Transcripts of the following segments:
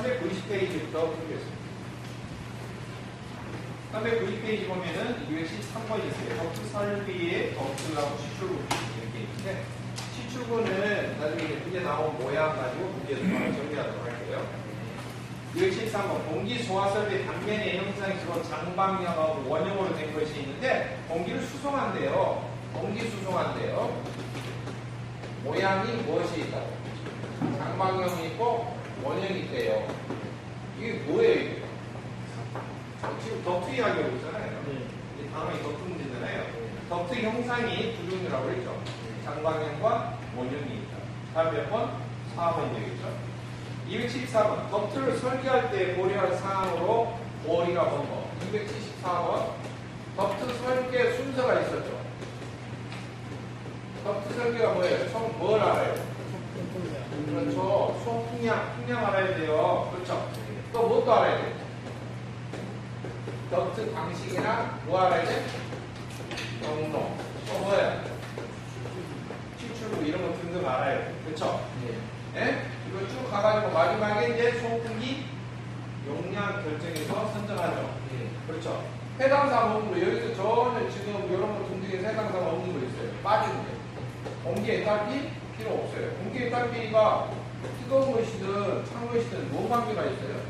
390페이지부터 풀겠습니다. 390페이지 보면은 213번이 있어요. 덕트 설비의 덕트하고 시출구 이렇게 있는데 시출구는 나중에 문제 나온 모양 가지고 바로 정리하도록 할게요. 213번 공기 소화 설비 단면의 형상이 주로 장방형하고 원형으로 된 것이 있는데 공기를 수송한대요. 공기 수송한대요. 모양이 무엇이 있다고? 장방형이 있고 원형이 있대요. 이게 뭐예요? 이게? 어, 지금 덕트 이야기 하고 있잖아요. 이 단어이 덕트 문제잖아요. 덕트 형상이 두 종류라고 했죠. 장방형과 원형이 있다. 다음 몇 번? 4번 되겠죠. 274번. 덕트를 설계할 때 고려할 사항으로 고리가 본 거. 274번. 덕트 설계 순서가 있었죠. 덕트 설계가 뭐예요? 총 뭘 알아요? 그렇죠. 소풍량, 풍량 알아야 돼요. 그렇죠. 또 뭣도 알아야 돼요? 덕트 방식이나 뭐 알아야 돼? 경로. 또 뭐야? 추출구 이런 거 등등 알아야 돼. 그렇죠? 예? 이거 쭉 가가지고 마지막에 이제 소풍기 용량 결정해서 선정하죠. 그렇죠. 해당 사항으로 여기서 전혀 지금 이런 거 등등에서 해당 사항 없는 거 있어요. 빠지는 거. 공기 에탈피 필요 없어요. 공기 에탈피가 뜨거운 것이든 찬 것이든 뭔 관계가 있어요?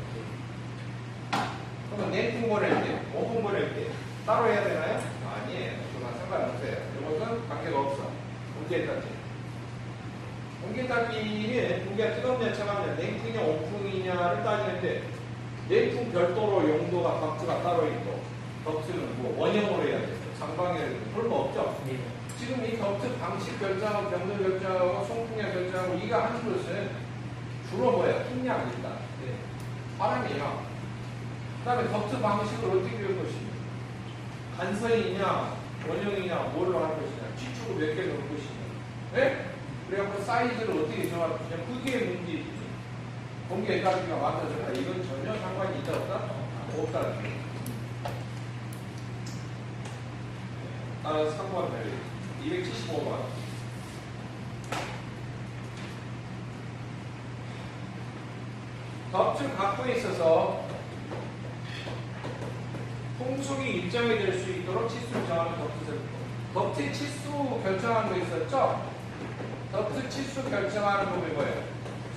그러면 냉풍 보낼 때, 오븐 보낼 때 따로 해야 되나요? 아니에요. 그건 상관없어요. 이것은 관계가 없어. 공기 에탈피. 공기 에탈피는 공기가 뜨겁냐 차갑냐, 냉풍이냐 온풍이냐를 따지는데 냉풍 별도로 용도가 덕트가 따로 있고 덕트는 뭐 원형으로 해야 돼요. 장방에 볼거 없죠? 지금 이 덕트 방식 결정하고 병도 결정하고 송풍량 결정하고 이거 하는 것은 주로 뭐예요? 풍량입니다. 사람이에요. 그 다음에 덕트 방식을 어떻게 배울 것이냐? 간선이냐, 원형이냐, 뭘로 할 것이냐, 지축을 몇개 넣을 것이냐. 네? 그래갖고 사이즈를 어떻게 정할 것이냐. 그게 문제지. 공개 에너지가 만들어져라. 이건 전혀 상관이 있다 없다? 없다는 3번 달리 275번 덕질 갖고 있어서 풍속이 일정이 될 수 있도록 치수를 정하는 덕트를 덕트 치수 결정하는 거 있었죠? 덕트 치수 결정하는 법이 뭐예요?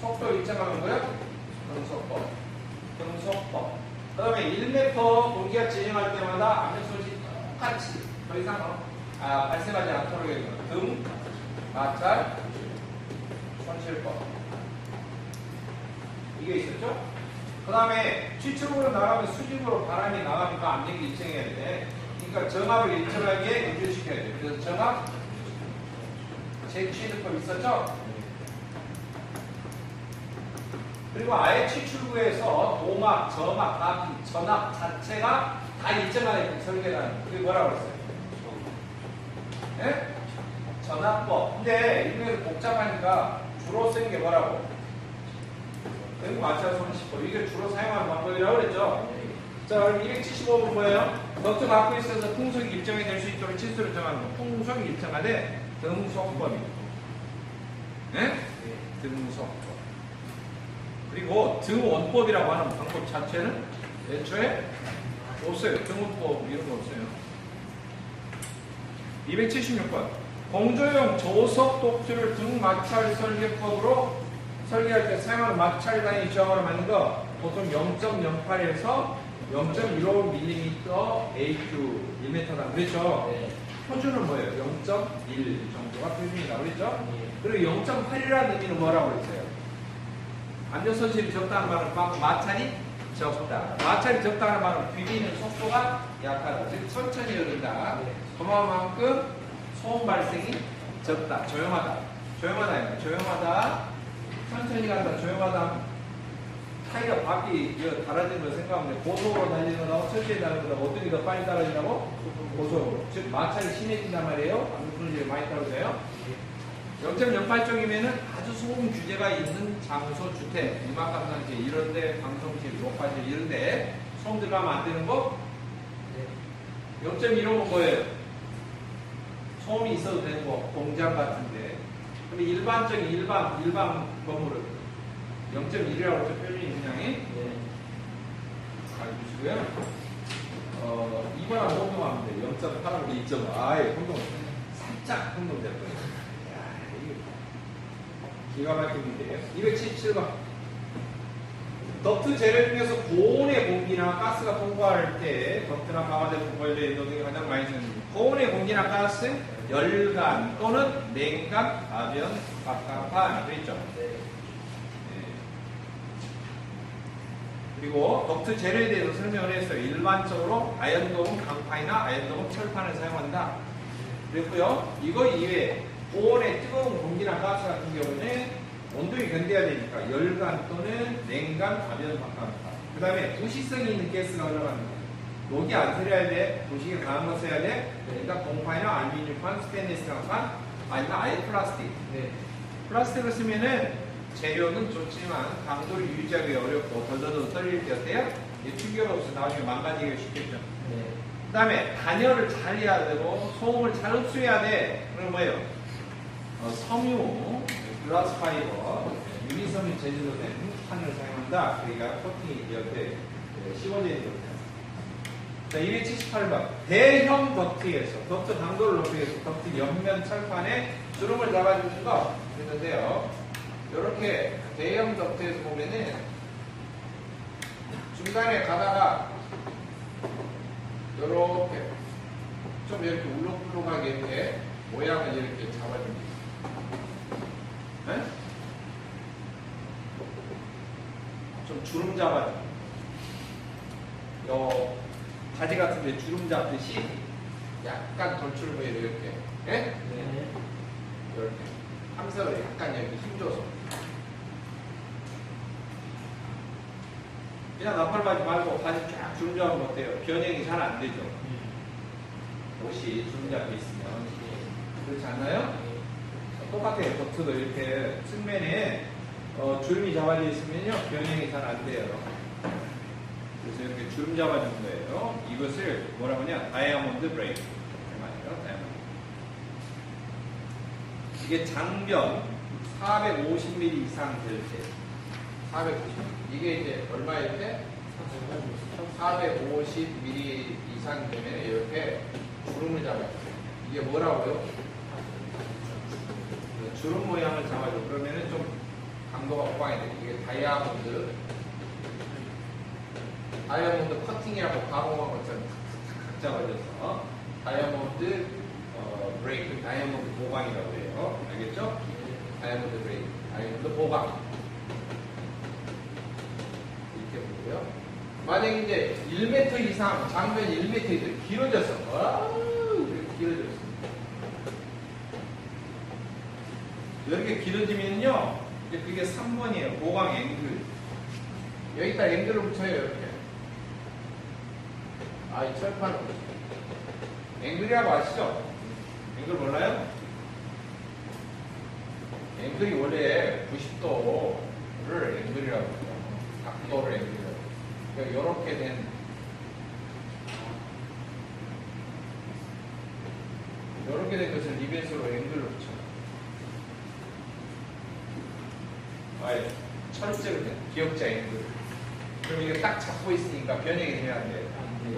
속도 일정하는 거예요? 등속법 등속법 그 다음에 1m 공기가 진행할 때마다 압력 소식 똑같이 더 이상 어, 아, 발생하지 않도록 해주는 등, 마찰, 손실법 이게 있었죠? 그 다음에 취축으로 나가면 수직으로 바람이 나가니까 압력이 일정해야 돼. 그러니까 정압을 일정하게 유지시켜야 돼. 그래서 정압 제취득법 있었죠? 그리고 아예 취출구에서 도막, 저막, 납, 전압 자체가 다 일정하게 설계라는 그게 뭐라고 그랬어요? 예? 전압법. 근데 일명이 복잡하니까 주로 쓰는 게 뭐라고? 그리고 마찰 손실법. 이게 주로 사용하는 방법이라고 그랬죠? 자, 그럼 275번 뭐예요? 덕트 갖고 있어서 풍속이 일정이 될 수 있도록 치수를 정하는 거. 풍속이 일정하되 등속법입니다. 예? 등속법. 그리고 등원법이라고 하는 방법 자체는 애초에 없어요. 등원법 이런 거 없어요. 276번. 공조용 조석 독트를 등 마찰 설계법으로 설계할 때 사용하는 마찰 단위 지형으로 만든 거 보통 0.08에서 0.15mm AQ 1m당 그랬죠? 표준은 뭐예요? 0.1 정도가 표준이라고 그랬죠? 그리고 0.8이라는 의미는 뭐라고 그랬어요? 안전선실이 적다는 말은 마- 마찰이 적다. 마찰이 적다는 말은 비비는 속도가 약하다. 즉 천천히 흐른다. 그만큼 소음 발생이 적다. 조용하다. 조용하다. 조용하다. 천천히 간다. 조용하다. 타이어 바퀴 달아지는 거 생각하면 돼. 고속으로 달리는 거하고 천천히 달리는 거하고 어떤 게 더 빨리 달아진다고? 고속으로. 즉 마찰이 심해진단 말이에요. 안전선실이 많이 떨어져요. 0.08쪽이면은 아주 소음 규제가 있는 장소 주택, 일막감상지 이런데 방송실, 녹화실 이런데 소음 들어가면 안 되는 거? 0.15는 뭐예요? 소음이 있어도 되는 거, 공장 같은데. 그럼 일반적인 일반 일반 건물은 0.1이라고 저 표준이 분량이 네. 알려주시고요. 어, 2번하고 혼동하면 돼요. 0.8하고 2.5. 아예 혼동. 살짝 혼동될 거예요. 기가 막힌 문제예요. 277번. 덕트 재료 중에서 고온의 공기나 가스가 통과할 때 덕트나 가마대 통과에 있는 등이 가장 많이 쓰는 고온의 공기나 가스, 열간 또는 냉간, 아변, 갑갑한 그랬죠. 네. 네. 그리고 덕트 재료에 대해서 설명을 했어요. 일반적으로 아연도금 강판이나 아연도금 철판을 사용한다. 그랬고요. 이거 이외에 고온의 뜨거운 공기나 가스 같은 경우는 온도에 견뎌야 되니까 열간 또는 냉간, 가변, 바깥다. 그 다음에 부식성이 있는 가스가 올라갑니다. 녹이 안 새려야 돼. 부식이 강한 거 써야 돼. 그러니까 공판이나 알루미늄판, 스테인리스 강판, 아니면 아예 플라스틱. 네. 플라스틱을 쓰면은 재료는 좋지만 강도를 유지하기 어렵고 덜덜덜 떨릴 때 어때요? 충격 없이 나중에 망가지기가 쉽겠죠. 네. 그 다음에 단열을 잘 해야 되고 소음을 잘 흡수해야 돼. 그럼 뭐예요? 어, 섬유, 글라스 파이버, 유니섬유 재질로 된 판을 사용한다. 그러니까 코팅이 이렇게 씹어져 있는 거죠. 자, 278번. 대형 덕트에서, 덕트 강도를 높이기 위해서 덕트 옆면 철판에 주름을 잡아주는 거 했는데요. 이렇게 대형 덕트에서 보면은 중간에 가다가 이렇게 좀 이렇게 울렁울렁하게 이렇게 모양을 이렇게 잡아줍니다. 네? 좀 주름 잡아줘. 요 바지 같은데 주름 잡듯이 약간 돌출을 보여 이렇게. 예? 네. 이렇게 함선을 약간 여기 힘줘서 그냥 나팔바지 말고 바지 쫙 주름 잡으면 어때요? 변형이 잘 안 되죠. 옷이 주름 잡혀 있으면 그렇지 않나요? 똑같아요. 덕트도 이렇게 측면에 어, 주름이 잡아져 있으면요 변형이 잘 안 돼요. 그래서 이렇게 주름 잡아준 거예요. 이것을 뭐라고 하냐? 다이아몬드 브레이크. 그 말이에요. 다이아몬드. 이게 장변 450mm 이상 될 때, 450. 이게 이제 얼마일 때? 450mm 이상 되면 이렇게 주름을 잡아요. 이게 뭐라고요? 주름 모양을 잡아줘. 그러면은 좀 강도가 호방이 돼. 이게 다이아몬드. 다이아몬드 커팅이라고 가공한 것처럼 탁탁탁 잡아줘서 다이아몬드 어, 브레이크, 다이아몬드 보강이라고 해요. 알겠죠? 다이아몬드 브레이크, 다이아몬드 보강. 이렇게 보고요. 만약에 이제 1m 이상, 장면 1m 이상 길어졌어. 길어졌어. 이렇게 길어지면요, 이제 그게 3번이에요. 보강 앵글. 여기다 앵글을 붙여요, 이렇게. 아, 이 철판은. 앵글이라고 아시죠? 앵글 몰라요? 앵글이 원래 90도를 앵글이라고 해요. 각도를 앵글이라고. 그러니까 이렇게 된 이렇게 된 것을 리벳으로 앵글 아예 철제로 된 기억자 앵글. 그럼 이게 딱 잡고 있으니까 변형이 되면 안 돼요.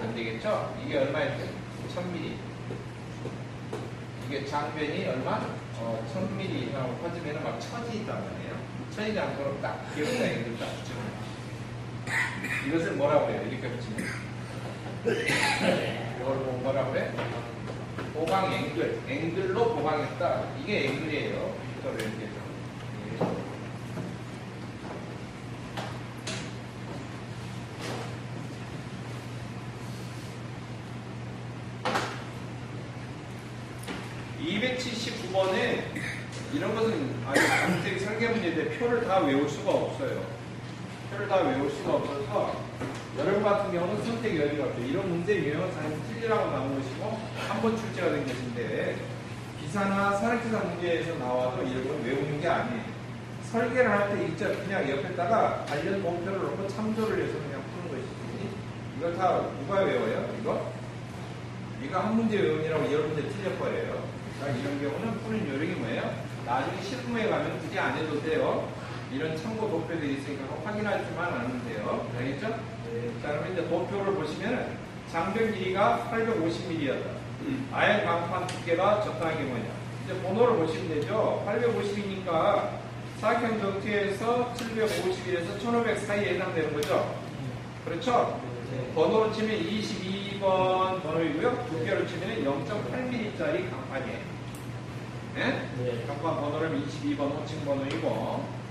안 되겠죠? 이게 얼마일 때? 1000mm. 이게 장변이 얼마? 어, 1000mm 이상으로 퍼지면 막 처지 있단 말이에요. 처지지 않도록 딱 기억자 앵글 딱 붙여요. 이것을 뭐라고 해요? 이렇게 붙이면. 이걸 보고 뭐라고 그래? 보강 앵글. 앵글로 보강했다. 이게 앵글이에요. 빅터를 이렇게 해서. 예. (279번에) 이런 것은 아주 강제의 설계 문제인데 표를 다 외울 수가 없어요. 표를 다 외울 수가 없어서 여러분 같은 경우는 선택 여지가 없죠. 이런 문제 유형은 사실 틀리라고 나온 것이고 한 번 출제가 된 것인데 기사나 사례기사 문제에서 나와도 이런 건 외우는 게 아니에요. 설계를 할때 직접 그냥 옆에다가 관련 목표를 놓고 참조를 해서 그냥 푸는 것이지. 이걸 다 누가 외워요? 이거? 이거 한 문제 외우느라고 여러 문제 틀려버려요. 그러니까 이런 경우는 푸는 요령이 뭐예요? 나중에 실무에 가면 굳이 안 해도 돼요. 이런 참고 도표들이 있으니까 아면 돼요. 알겠죠? 자, 그러면 이제 도표를 보시면은 장벽 길이가 850mm였다. 아연 강판 두께가 적당하게 뭐냐. 이제 번호를 보시면 되죠. 850이니까 사각형 전투에서 751에서 1500 사이에 해당되는 거죠. 그렇죠? 번호로 치면 22번 번호이고요. 두께로 치면 0.8mm짜리 강판이에요. 네? 강판 번호를 22번 호칭 번호이고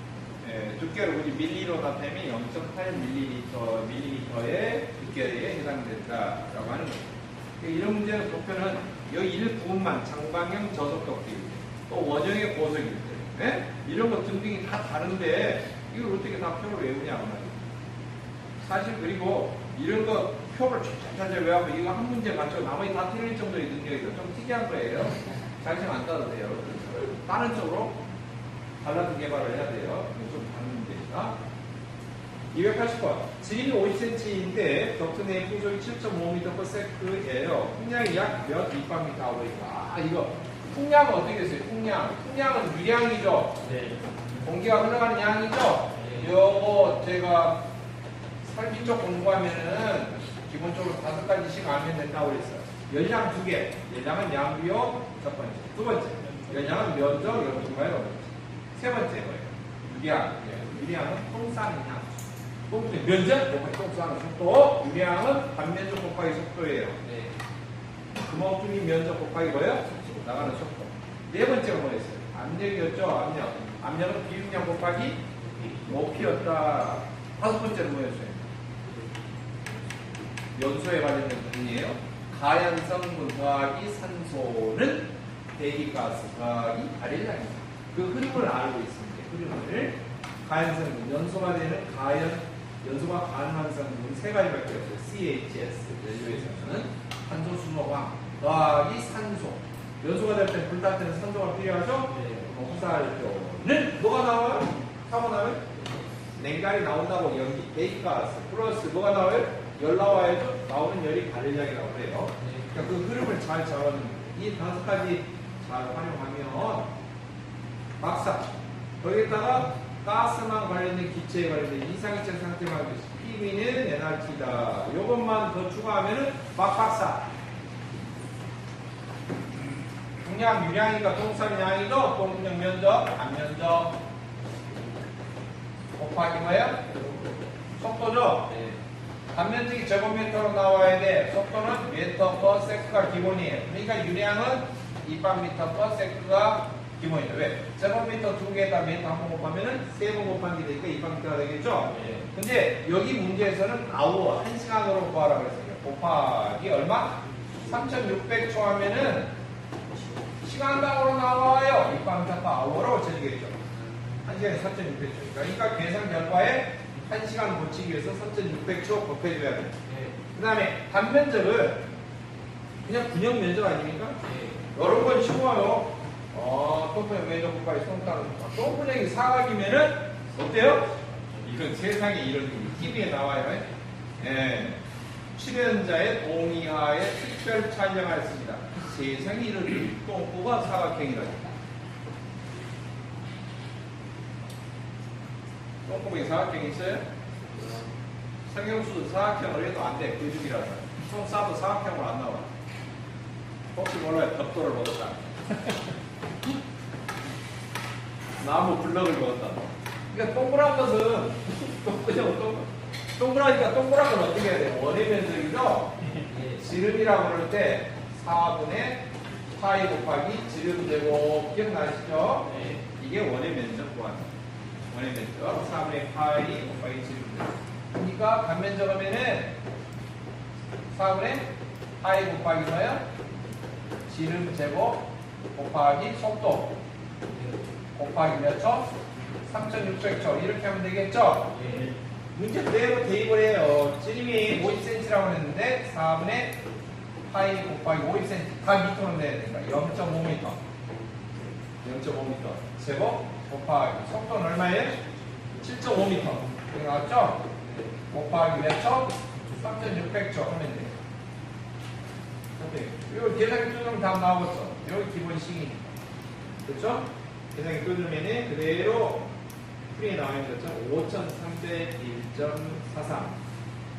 예, 두께를 우리 밀리로 나타내면 0.8mm, 밀리미터의 두께에 해당된다라고 하는 거죠. 그러니까 이런 문제는 보편은 여기 일부분만 장방형 저속도끼 또 원형의 때 예? 이런 거 등등이 다 다른데 이걸 어떻게 다 표를 외우냐고 말이에요. 사실 그리고 이런 거 표를 쫙쫙 외워서 이거 한 문제 맞춰 나머지 다 틀릴 정도의 능력이 좀 특이한 거예요. 자신 안 따도 돼요. 다른 쪽으로 달라진 개발을 해야 돼요. 문제니까. 280번. 지름이 50cm인데 덕트 내의 풍속이 7.5m/s예요. 풍량이 약 몇立方미터 아워인가? 아 이거 풍량은 어떻게 됐어요? 풍량. 풍량은 유량이죠. 공기가 흘러가는 양이죠. 요거 제가 설비 쪽 공부하면은 기본적으로 다섯 가지씩 알면 된다고 그랬어요. 연량 두 개. 연량은 양비요. 첫 번째. 두 번째. 연량은 면적, 연중과의 번째 뭐예요? 유량. 예, 유량은 통상량. 똥 면적 곱하기 통상의 속도. 유량은 반면적 곱하기 속도예요. 그만큼이 면적 곱하기 뭐예요? 나가는 속도. 네 번째가 뭐였어요? 압력이었죠. 압력. 압력은 비중량 곱하기 높이였다. 다섯 번째는 뭐였어요? 연소에 관련된 부분이에요. 가연성분 더하기 산소는 대기가스 더하기 발열량입니다. 그 흐름을 알고 있습니다. 흐름을 가연성분 연소가 되는 가연 연소가 가능한 성분 세 가지밖에 없어요. CHS 연료에서는 산소 수소광 더하기 산소 연소가 될 때 불탈 때는 산소가 필요하죠. 홍살표는 뭐가 나와요? 사고 나면 냉각이 나온다고 연기 대기가스 플러스 뭐가 나와요? 열 나와야죠. 나오는 열이 발열량이라고 그래요. 그러니까 그 흐름을 잘 잡아주는 이 다섯 가지 잘 활용하면 막상 거기에다가 가스만 관련된 기체에 관련된 이상기체 상태만 PV는 NRT다. 이것만 더 추가하면은 막박사. 중량 유량이니까 동산 양이죠. 동력 면적, 안 면적. 곱하기 뭐예요? 속도죠. 단면적이 제곱미터로 나와야 돼. 속도는 미터 퍼 세크가 기본이에요. 그러니까 유량은 2반미터 퍼 세크가 기본이에요. 왜? 제곱미터 두 개에다 미터 한 번 곱하면은 세 번 곱한 게 되니까 2반미터가 되겠죠? 근데 여기 문제에서는 아워, 한 시간으로 구하라고 했어요. 곱하기 얼마? 3600초 하면은 시간당으로 나와요. 2반미터 퍼 아워로 쳐지겠죠. 한 시간에 3600초. 그러니까 계산 결과에 한 시간 고치기 위해서 3600초 곱해줘야 돼요. 그 다음에 단면적은 그냥 분형 면적 아닙니까? 여러 번 쉬워요. 어, 똥분형 면적 곱하기 똥땅. 똥분형이 사각이면은 어때요? 이건 세상에 이런 TV에 나와요. 예. 출연자의 동의하에 특별 촬영하였습니다. 세상에 이런 일이 똥꼬가 사각형이라니. 똥꼬에 사각형이 있어요? 성형수도 사각형을 해도 안 돼. 근육이라서. 총 싸도 사각형으로 안 나와. 혹시 몰라요. 벽돌을 먹었다. 나무 블럭을 먹었다. 그러니까 동그란 것은 그냥 동, 동그라니까 동그란 건 어떻게 해야 돼? 원의 면적이죠? 지름이라고 그럴 때 4분의 파이 곱하기 지름 제곱 기억나시죠? 이게 원의 면적 구하는 원의 면적 4분의 파이 곱하기 지름 제곱 그러니까 단면적 하면은 4분의 파이 곱하기 뭐야? 지름 제곱 곱하기 속도 곱하기 몇 초? 3600초 이렇게 하면 되겠죠? 문제 그대로 대입을 해요. 지름이 50cm라고 했는데 4분의 파이 곱하기 50cm 다 미터로 내야 되니까 0.5m 0.5m 제곱 곱하기 속도는 얼마예요? 7.5m 이렇게 나왔죠? 곱하기 몇 초? 3600초 하면 돼요. 이거 계산기 뚫으면 답 나오겠어. 여기 기본 식이니까. 그렇죠? 계산기 뚫으면 그대로 풀이에 나와 있는 것처럼 5301.43.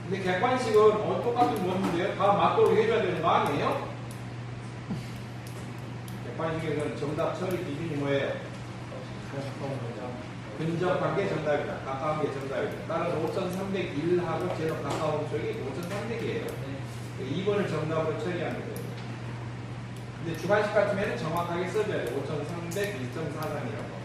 근데 객관식은 어, 똑같은 문제인데요. 다 맞도록 해줘야 되는 거 아니에요? 객관식에서는 정답 처리 기준이 뭐예요? 근접한 게 정답이다. 가까운 게 정답이다. 따라서 5301하고 제일 가까운 쪽이 5300이에요. 2번을 정답으로 처리하면 돼요. 근데 주관식 같으면 정확하게 써줘야 돼요. 5301.43이라고. 네.